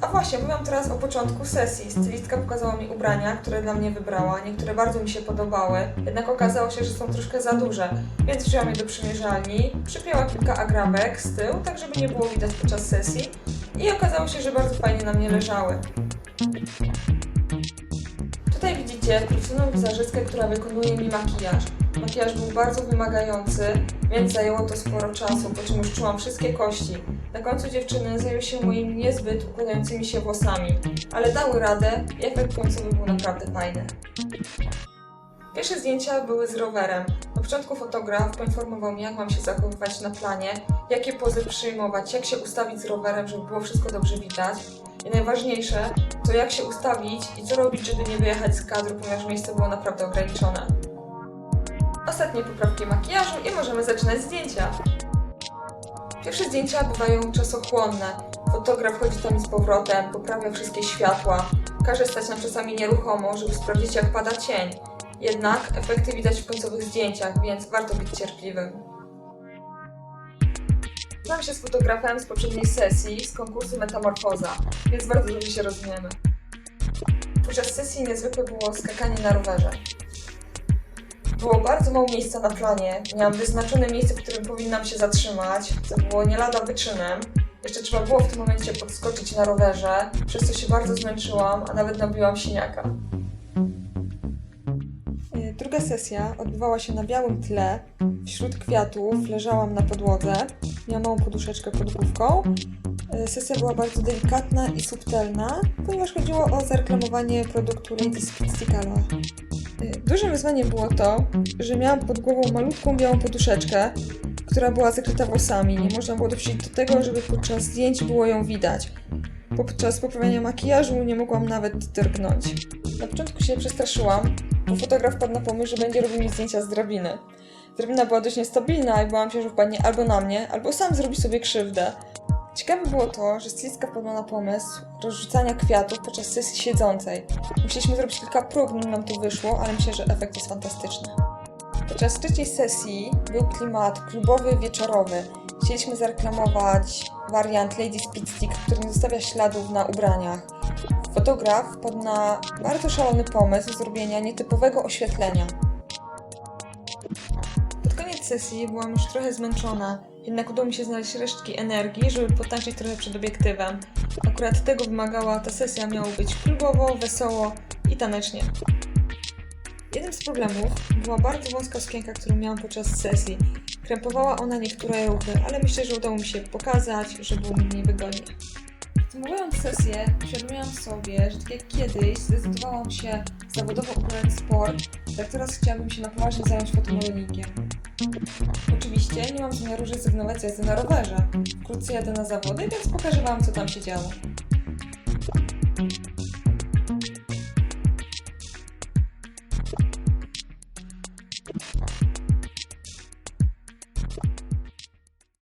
A właśnie, mówię teraz o początku sesji. Stylistka pokazała mi ubrania, które dla mnie wybrała. Niektóre bardzo mi się podobały, jednak okazało się, że są troszkę za duże, więc wzięłam je do przymierzalni, przypięła kilka agrabek z tyłu, tak żeby nie było widać podczas sesji i okazało się, że bardzo fajnie na mnie leżały. Tutaj widzicie profesjonalną wizerzystkę, która wykonuje mi makijaż. Makijaż był bardzo wymagający, więc zajęło to sporo czasu, po czym już czułam wszystkie kości. Na końcu dziewczyny zajęły się moimi niezbyt układającymi się włosami, ale dały radę i efekt końcowy był naprawdę fajny. Pierwsze zdjęcia były z rowerem. Na początku fotograf poinformował mnie, jak mam się zachowywać na planie, jakie pozy przyjmować, jak się ustawić z rowerem, żeby było wszystko dobrze widać. I najważniejsze, to jak się ustawić i co robić, żeby nie wyjechać z kadru, ponieważ miejsce było naprawdę ograniczone. Ostatnie poprawki makijażu i możemy zaczynać zdjęcia. Pierwsze zdjęcia bywają czasochłonne. Fotograf chodzi tam z powrotem, poprawia wszystkie światła. Każe stać nam czasami nieruchomo, żeby sprawdzić jak pada cień. Jednak efekty widać w końcowych zdjęciach, więc warto być cierpliwym. Znam się z fotografem z poprzedniej sesji, z konkursu Metamorfoza, więc bardzo dobrze się rozumiemy. Podczas sesji niezwykłe było skakanie na rowerze. Było bardzo mało miejsca na planie. Miałam wyznaczone miejsce, w którym powinnam się zatrzymać, co było nie lada wyczynem. Jeszcze trzeba było w tym momencie podskoczyć na rowerze, przez co się bardzo zmęczyłam, a nawet nabiłam siniaka. Y, Druga sesja odbywała się na białym tle. Wśród kwiatów leżałam na podłodze. Miałam małą poduszeczkę pod główką. Y, Sesja była bardzo delikatna i subtelna, ponieważ chodziło o zareklamowanie produktu Lady Sticala. Dużym wyzwaniem było to, że miałam pod głową malutką białą poduszeczkę, która była zakryta włosami. Nie można było dopuścić do tego, żeby podczas zdjęć było ją widać. Podczas poprawiania makijażu nie mogłam nawet drgnąć. Na początku się przestraszyłam, bo fotograf padł na pomysł, że będzie robił mi zdjęcia z drabiny. Drabina była dość niestabilna i bałam się, że wpadnie albo na mnie, albo sam zrobi sobie krzywdę. Ciekawe było to, że stylistka wpadła na pomysł rozrzucania kwiatów podczas sesji siedzącej. Musieliśmy zrobić kilka prób, nim nam to wyszło, ale myślę, że efekt jest fantastyczny. Podczas trzeciej sesji był klimat klubowy, wieczorowy. Chcieliśmy zareklamować wariant Lady Speed Stick, który nie zostawia śladów na ubraniach. Fotograf wpadł na bardzo szalony pomysł zrobienia nietypowego oświetlenia. Sesji byłam już trochę zmęczona, jednak udało mi się znaleźć resztki energii, żeby potańczyć trochę przed obiektywem. Akurat tego wymagała ta sesja, miało być klubowo, wesoło i tanecznie. Jednym z problemów była bardzo wąska sukienka, którą miałam podczas sesji. Krępowała ona niektóre ruchy, ale myślę, że udało mi się pokazać, że było mi mniej wygodnie. Podsumowując sesję, uświadomiłam sobie, że tak jak kiedyś zdecydowałam się zawodowo uprawiać sport, tak teraz chciałabym się na poważnie zająć fotomodelingiem. Oczywiście nie mam zamiaru rezygnować z jazdy na rowerze. Wkrótce jadę na zawody, więc pokażę Wam, co tam się działo.